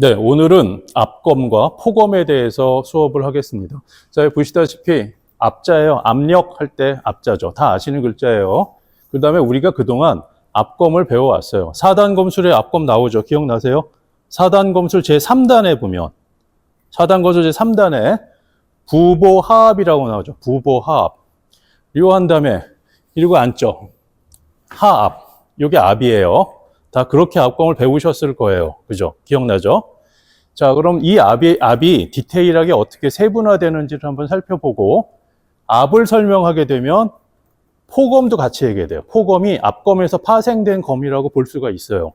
네, 오늘은 앞검과 포검에 대해서 수업을 하겠습니다. 자, 보시다시피 앞자예요. 압력 할때 앞자죠. 다 아시는 글자예요. 그 다음에 우리가 그동안 앞검을 배워왔어요. 4단 검술에 앞검 나오죠. 기억나세요? 4단 검술 제3단에 보면 4단 검술 제3단에 부보하합이라고 나오죠. 부보하합. 이거 한 다음에 이러고 앉죠. 하압. 이게 압이에요. 다 그렇게 압검을 배우셨을 거예요. 그죠? 기억나죠? 자, 그럼 이 압이, 압이 디테일하게 어떻게 세분화되는지를 한번 살펴보고 압을 설명하게 되면 포검도 같이 얘기해야 돼요. 포검이 압검에서 파생된 검이라고 볼 수가 있어요.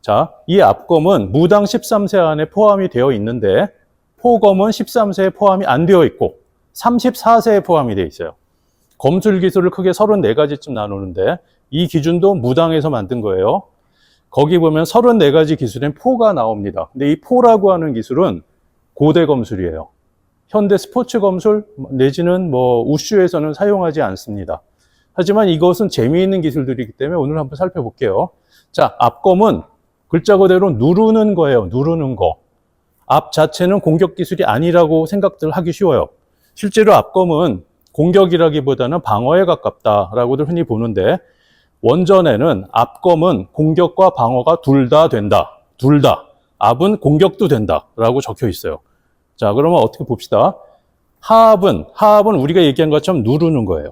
자, 이 압검은 무당 13세 안에 포함이 되어 있는데 포검은 13세에 포함이 안 되어 있고 34세에 포함이 되어 있어요. 검술 기술을 크게 34가지쯤 나누는데 이 기준도 무당에서 만든 거예요. 거기 보면 34가지 기술엔 포가 나옵니다. 근데 이 포라고 하는 기술은 고대 검술이에요. 현대 스포츠 검술 내지는 뭐 우슈에서는 사용하지 않습니다. 하지만 이것은 재미있는 기술들이기 때문에 오늘 한번 살펴볼게요. 자, 앞검은 글자 그대로 누르는 거예요. 누르는 거. 앞 자체는 공격 기술이 아니라고 생각들 하기 쉬워요. 실제로 앞검은 공격이라기보다는 방어에 가깝다라고들 흔히 보는데 원전에는 앞검은 공격과 방어가 둘 다 된다. 둘 다. 앞은 공격도 된다 라고 적혀 있어요. 자, 그러면 어떻게 봅시다. 하압은 하압은 우리가 얘기한 것처럼 누르는 거예요.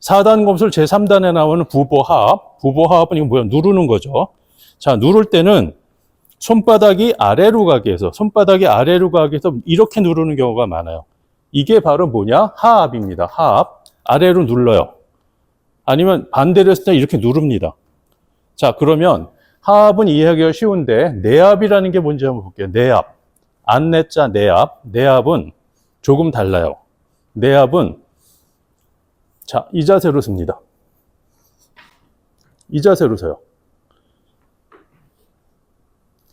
4단 검술 제3단에 나오는 부보하압. 부보하압은 이거 뭐야? 누르는 거죠. 자, 누를 때는 손바닥이 아래로 가게 해서 손바닥이 아래로 가게 해서 이렇게 누르는 경우가 많아요. 이게 바로 뭐냐? 하압입니다. 하압. 아래로 눌러요. 아니면 반대로 했을 때 이렇게 누릅니다. 자, 그러면 하압은 이해하기가 쉬운데 내압이라는 게 뭔지 한번 볼게요. 내압. 안내자 내압. 내압은 조금 달라요. 내압은 자, 이 자세로 씁니다. 이 자세로 서요.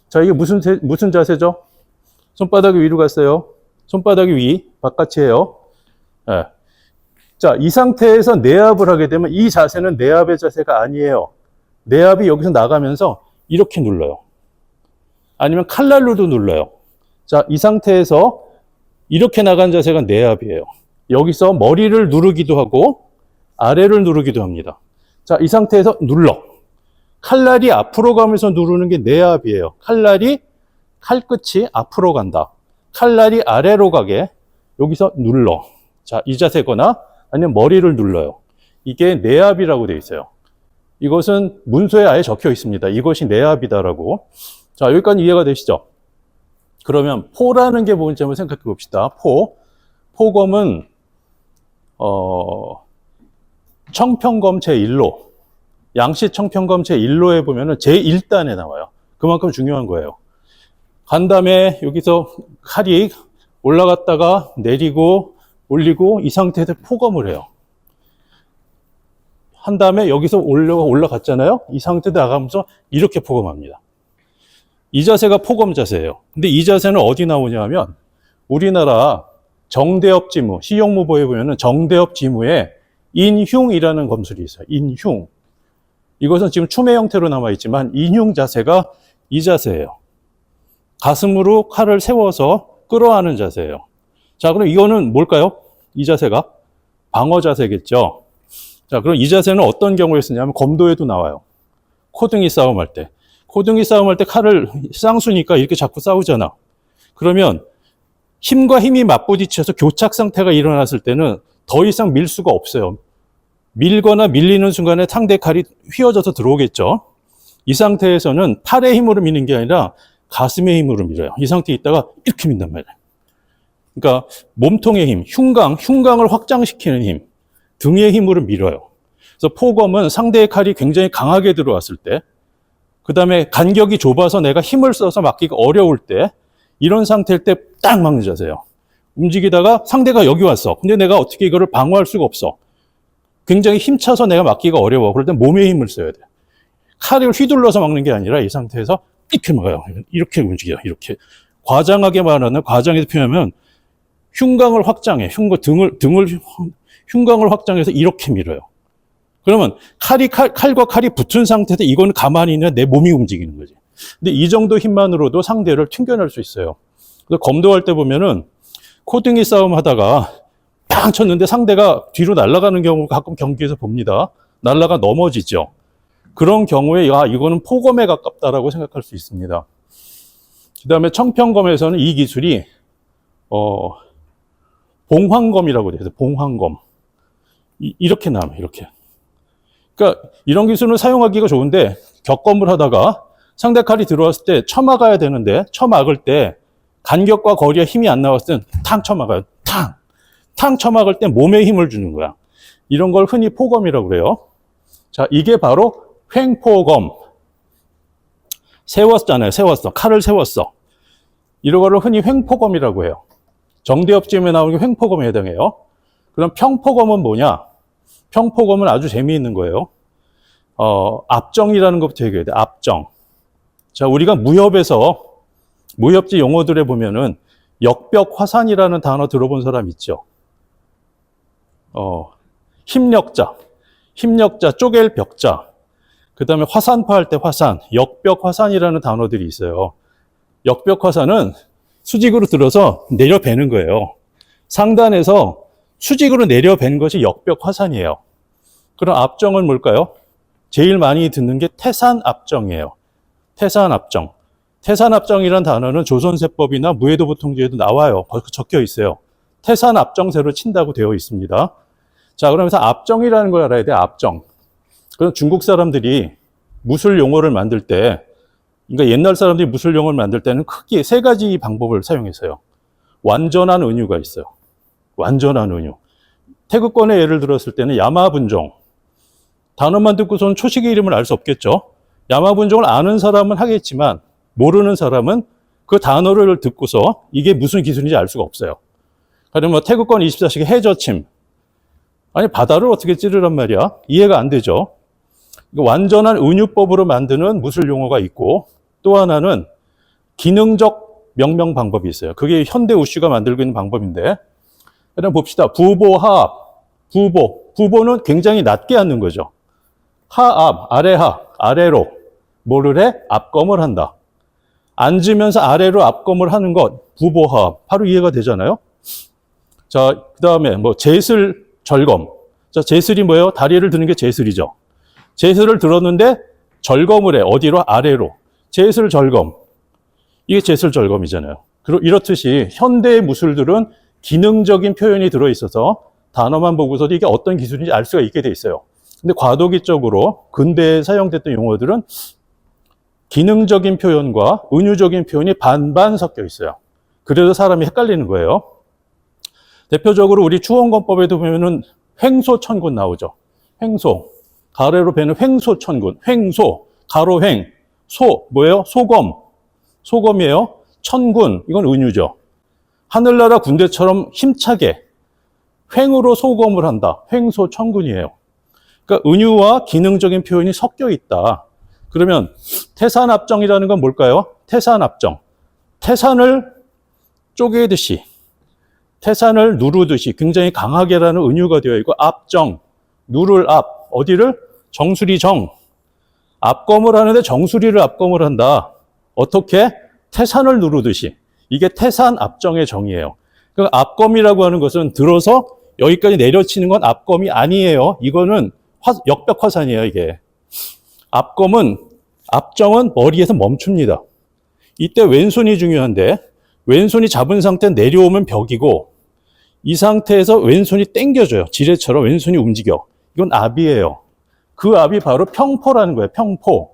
자, 이게 무슨, 세- 무슨 자세죠? 손바닥이 위로 갔어요. 손바닥이 위, 바깥이에요. 예. 자, 이 상태에서 내압을 하게 되면 이 자세는 내압의 자세가 아니에요. 내압이 여기서 나가면서 이렇게 눌러요. 아니면 칼날로도 눌러요. 자, 이 상태에서 이렇게 나간 자세가 내압이에요. 여기서 머리를 누르기도 하고 아래를 누르기도 합니다. 자, 이 상태에서 눌러. 칼날이 앞으로 가면서 누르는 게 내압이에요. 칼날이 칼끝이 앞으로 간다. 칼날이 아래로 가게 여기서 눌러. 자, 이 자세거나 아니면 머리를 눌러요. 이게 내압이라고 되어 있어요. 이것은 문서에 아예 적혀 있습니다. 이것이 내압이다라고. 자, 여기까지 이해가 되시죠? 그러면 포라는 게 뭔지 한번 생각해 봅시다. 포. 포검은 어 청평검 제1로 양시 청평검 제1로에 보면은 제1단에 나와요. 그만큼 중요한 거예요. 간 다음에 여기서 칼이 올라갔다가 내리고 올리고 이 상태에서 포검을 해요. 한 다음에 여기서 올려 올라갔잖아요. 이 상태 나가면서 이렇게 포검합니다. 이 자세가 포검 자세예요. 근데 이 자세는 어디 나오냐 하면 우리나라 정대업 지무, 시용무보에 보면은 정대업 지무에 인흉이라는 검술이 있어요. 인흉. 이것은 지금 추매 형태로 남아 있지만 인흉 자세가 이 자세예요. 가슴으로 칼을 세워서 끌어안는 자세예요. 자, 그럼 이거는 뭘까요? 이 자세가 방어 자세겠죠. 자, 그럼 이 자세는 어떤 경우에 쓰냐면 검도에도 나와요. 코등이 싸움할 때. 코등이 싸움할 때 칼을 쌍수니까 이렇게 자꾸 싸우잖아. 그러면 힘과 힘이 맞부딪혀서 교착 상태가 일어났을 때는 더 이상 밀 수가 없어요. 밀거나 밀리는 순간에 상대 칼이 휘어져서 들어오겠죠. 이 상태에서는 팔의 힘으로 미는 게 아니라 가슴의 힘으로 밀어요. 이 상태에 있다가 이렇게 민단 말이에요. 그러니까 몸통의 힘, 흉강, 흉강을 확장시키는 힘, 등의 힘으로 밀어요. 그래서 포검은 상대의 칼이 굉장히 강하게 들어왔을 때, 그 다음에 간격이 좁아서 내가 힘을 써서 막기가 어려울 때, 이런 상태일 때 딱 막는 자세요. 움직이다가 상대가 여기 왔어. 근데 내가 어떻게 이거를 방어할 수가 없어. 굉장히 힘차서 내가 막기가 어려워. 그럴 땐 몸의 힘을 써야 돼. 칼을 휘둘러서 막는 게 아니라 이 상태에서 이렇게 막아요. 이렇게 움직여. 이렇게. 과장하게 말하는, 과장해서 표현하면 흉강을 확장해. 흉 등을, 등을, 흉강을 확장해서 이렇게 밀어요. 그러면 칼이, 칼, 칼과 칼이 붙은 상태에서 이거는 가만히 있는 내 몸이 움직이는 거지. 근데 이 정도 힘만으로도 상대를 튕겨낼 수 있어요. 그래서 검도할 때 보면은 코딩이 싸움 하다가 빵 쳤는데 상대가 뒤로 날아가는 경우 가끔 경기에서 봅니다. 날아가 넘어지죠. 그런 경우에 야 이거는 포검에 가깝다라고 생각할 수 있습니다. 그다음에 청평검에서는 이 기술이 어 봉황검이라고 돼요. 봉황검 이, 이렇게 나와요. 이렇게. 그러니까 이런 기술은 사용하기가 좋은데 격검을 하다가 상대 칼이 들어왔을 때 쳐막아야 되는데 쳐막을 때 간격과 거리에 힘이 안 나왔을 땐탕 쳐막아요. 탕. 탕 쳐막을 때 몸에 힘을 주는 거야. 이런 걸 흔히 포검이라고 그래요. 자, 이게 바로 횡포검. 세웠잖아요. 세웠어. 칼을 세웠어. 이런 거를 흔히 횡포검이라고 해요. 정대협지에 나오는 게 횡포검에 해당해요. 그럼 평포검은 뭐냐? 평포검은 아주 재미있는 거예요. 어, 압정이라는 것부터 얘기해야 돼. 압정. 자, 우리가 무협에서 무협지 용어들에 보면은 역벽 화산이라는 단어 들어본 사람 있죠? 어, 힘력자, 힘력자, 쪼갤 벽자, 그 다음에 화산파 할 때 화산, 역벽 화산이라는 단어들이 있어요. 역벽 화산은 수직으로 들어서 내려배는 거예요. 상단에서 수직으로 내려밴 것이 역벽 화산이에요. 그럼 압정은 뭘까요? 제일 많이 듣는 게 태산 압정이에요. 태산 압정. 태산 압정이라는 단어는 조선세법이나 무해도보통제에도 나와요. 적혀 있어요. 태산 압정세로 친다고 되어 있습니다. 자, 그러면서 압정이라는 걸 알아야 돼, 압정. 그럼 중국 사람들이 무술 용어를 만들 때, 그러니까 옛날 사람들이 무술 용어를 만들 때는 크게 세 가지 방법을 사용했어요. 완전한 은유가 있어요. 완전한 은유. 태극권의 예를 들었을 때는 야마분종. 단어만 듣고서는 초식의 이름을 알 수 없겠죠. 야마분종을 아는 사람은 하겠지만 모르는 사람은 그 단어를 듣고서 이게 무슨 기술인지 알 수가 없어요. 그러면 뭐 태극권 24시기 해저침. 아니 바다를 어떻게 찌르란 말이야? 이해가 안 되죠. 완전한 은유법으로 만드는 무술 용어가 있고 또 하나는 기능적 명명 방법이 있어요. 그게 현대 우슈가 만들고 있는 방법인데 그럼 봅시다. 부보, 하압. 부보. 부보는 굉장히 낮게 앉는 거죠. 하압, 아래하, 아래로. 뭐를 해? 앞검을 한다. 앉으면서 아래로 앞검을 하는 것, 부보, 하압. 바로 이해가 되잖아요? 자, 그 다음에 뭐, 제슬, 절검. 자, 제슬이 뭐예요? 다리를 드는 게 제슬이죠. 제슬을 들었는데 절검을 해. 어디로? 아래로. 제슬, 절검. 이게 제슬, 절검이잖아요. 그리고 이렇듯이 현대의 무술들은 기능적인 표현이 들어있어서 단어만 보고서도 이게 어떤 기술인지 알 수가 있게 돼 있어요. 근데 과도기적으로 근대에 사용됐던 용어들은 기능적인 표현과 은유적인 표현이 반반 섞여 있어요. 그래서 사람이 헷갈리는 거예요. 대표적으로 우리 추원권법에도 보면은 횡소천군 나오죠. 횡소. 가래로 배는 횡소천군. 횡소. 가로횡. 소. 뭐예요? 소검. 소검이에요. 천군. 이건 은유죠. 하늘나라 군대처럼 힘차게 횡으로 소검을 한다. 횡소 천군이에요. 그러니까 은유와 기능적인 표현이 섞여 있다. 그러면 태산압정이라는 건 뭘까요? 태산압정. 태산을 쪼개듯이, 태산을 누르듯이 굉장히 강하게라는 은유가 되어 있고, 압정, 누를 앞, 어디를? 정수리 정. 앞검을 하는데 정수리를 앞검을 한다. 어떻게? 태산을 누르듯이. 이게 태산 압정의 정의예요. 그 압검이라고 하는 것은 들어서 여기까지 내려치는 건 압검이 아니에요. 이거는 화, 역벽 화산이에요, 이게. 압검은 압정은 머리에서 멈춥니다. 이때 왼손이 중요한데 왼손이 잡은 상태 내려오면 벽이고 이 상태에서 왼손이 당겨져요. 지뢰처럼 왼손이 움직여. 이건 압이에요. 그 압이 바로 평포라는 거예요. 평포.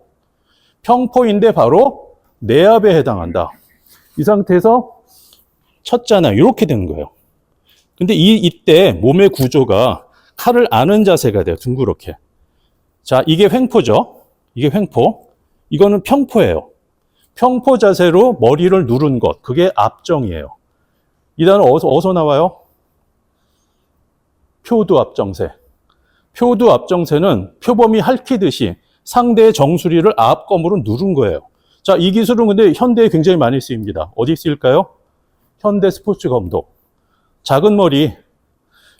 평포인데 바로 내압에 해당한다. 이 상태에서 쳤잖아요. 이렇게 되는 거예요. 근데 이, 이때 몸의 구조가 칼을 아는 자세가 돼요. 둥그렇게. 자, 이게 횡포죠. 이게 횡포. 이거는 평포예요. 평포 자세로 머리를 누른 것. 그게 압정이에요. 이 단어 어디서, 어디서 나와요? 표두 압정세. 표두 압정세는 표범이 핥히듯이 상대의 정수리를 압검으로 누른 거예요. 자, 이 기술은 근데 현대에 굉장히 많이 쓰입니다. 어디 쓰일까요? 현대 스포츠 검도. 작은 머리.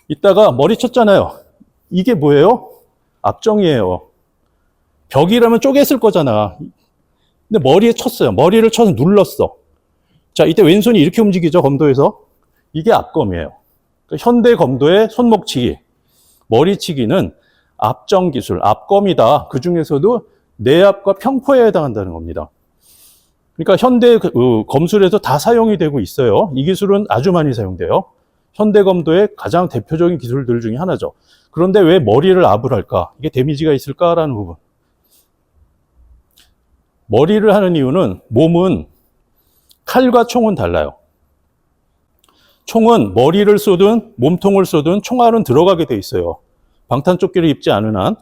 이따가 머리 쳤잖아요. 이게 뭐예요? 압정이에요. 벽이라면 쪼갰을 거잖아. 근데 머리에 쳤어요. 머리를 쳐서 눌렀어. 자, 이때 왼손이 이렇게 움직이죠, 검도에서. 이게 앞검이에요. 그러니까 현대 검도의 손목치기, 머리치기는 앞정 기술, 앞검이다. 그 중에서도 내압과 평포에 해당한다는 겁니다. 그러니까 현대 그, 어, 검술에서 다 사용이 되고 있어요. 이 기술은 아주 많이 사용돼요. 현대 검도의 가장 대표적인 기술들 중에 하나죠. 그런데 왜 머리를 압을 할까? 이게 데미지가 있을까라는 부분. 머리를 하는 이유는 몸은 칼과 총은 달라요. 총은 머리를 쏘든 몸통을 쏘든 총알은 들어가게 돼 있어요. 방탄 조끼를 입지 않은 한.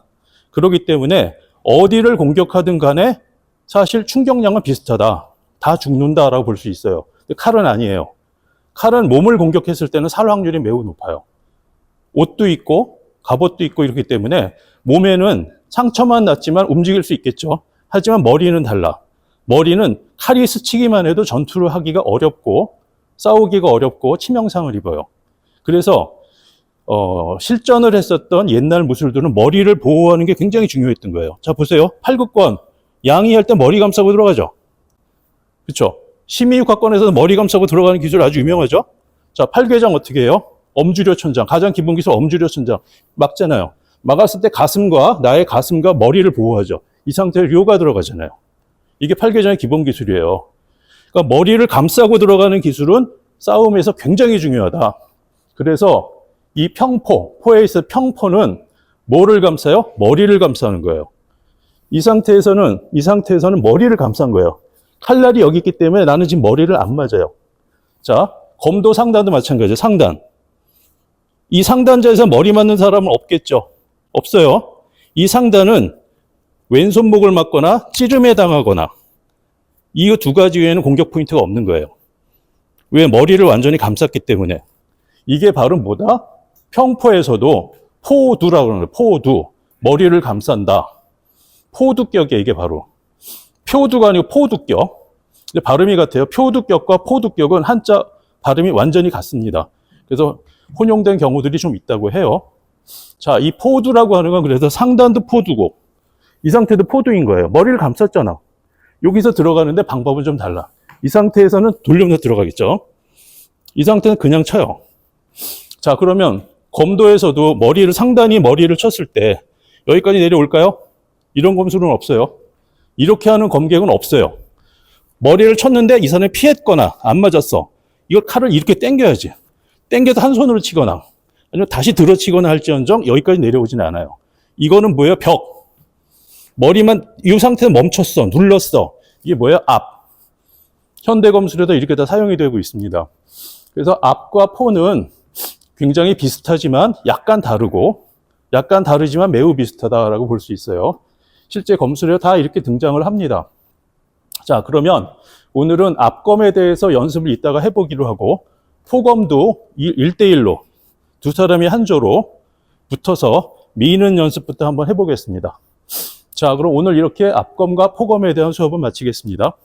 그렇기 때문에 어디를 공격하든 간에 사실 충격량은 비슷하다. 다 죽는다라고 볼 수 있어요. 칼은 아니에요. 칼은 몸을 공격했을 때는 살 확률이 매우 높아요. 옷도 있고 갑옷도 있고 이렇기 때문에 몸에는 상처만 났지만 움직일 수 있겠죠. 하지만 머리는 달라. 머리는 칼이 스치기만 해도 전투를 하기가 어렵고 싸우기가 어렵고 치명상을 입어요. 그래서 어, 실전을 했었던 옛날 무술들은 머리를 보호하는 게 굉장히 중요했던 거예요. 자 보세요. 팔극권 양이 할 때 머리 감싸고 들어가죠. 그렇죠? 심의육학권에서 머리 감싸고 들어가는 기술 아주 유명하죠. 자 팔괘장 어떻게 해요? 엄주려 천장 가장 기본 기술 엄주려 천장 막잖아요. 막았을 때 가슴과 나의 가슴과 머리를 보호하죠. 이 상태에 료가 들어가잖아요. 이게 팔괘장의 기본 기술이에요. 그러니까 머리를 감싸고 들어가는 기술은 싸움에서 굉장히 중요하다. 그래서 이 평포, 포에 있어 평포는 뭐를 감싸요? 머리를 감싸는 거예요. 이 상태에서는 이 상태에서는 머리를 감싼 거예요. 칼날이 여기 있기 때문에 나는 지금 머리를 안 맞아요. 자, 검도 상단도 마찬가지예요. 상단. 이 상단자에서 머리 맞는 사람은 없겠죠. 없어요. 이 상단은 왼손목을 맞거나 찌름에 당하거나 이 두 가지 외에는 공격 포인트가 없는 거예요. 왜 머리를 완전히 감쌌기 때문에 이게 바로 뭐다? 평포에서도 포두라고 그러는 거예요. 포두. 머리를 감싼다. 포두격이에요, 이게 바로. 표두가 아니고 포두격. 발음이 같아요. 표두격과 포두격은 한자 발음이 완전히 같습니다. 그래서 혼용된 경우들이 좀 있다고 해요. 자, 이 포두라고 하는 건 그래서 상단도 포두고, 이 상태도 포두인 거예요. 머리를 감쌌잖아. 여기서 들어가는데 방법은 좀 달라. 이 상태에서는 돌려서 들어가겠죠. 이 상태는 그냥 쳐요. 자, 그러면 검도에서도 머리를 상단이 머리를 쳤을 때 여기까지 내려올까요? 이런 검술은 없어요. 이렇게 하는 검객은 없어요. 머리를 쳤는데 이 사람이 피했거나 안 맞았어. 이걸 칼을 이렇게 당겨야지. 당겨서 한 손으로 치거나 아니면 다시 들어치거나 할지언정 여기까지 내려오지는 않아요. 이거는 뭐예요? 벽. 머리만 이 상태에서 멈췄어. 눌렀어. 이게 뭐예요? 앞. 현대 검술에도 이렇게 다 사용이 되고 있습니다. 그래서 앞과 포는 굉장히 비슷하지만 약간 다르고 약간 다르지만 매우 비슷하다라고 볼 수 있어요. 실제 검술에 다 이렇게 등장을 합니다. 자, 그러면 오늘은 앞검에 대해서 연습을 이따가 해보기로 하고 포검도 1대1로 두 사람이 한 조로 붙어서 미는 연습부터 한번 해보겠습니다. 자, 그럼 오늘 이렇게 앞검과 포검에 대한 수업을 마치겠습니다.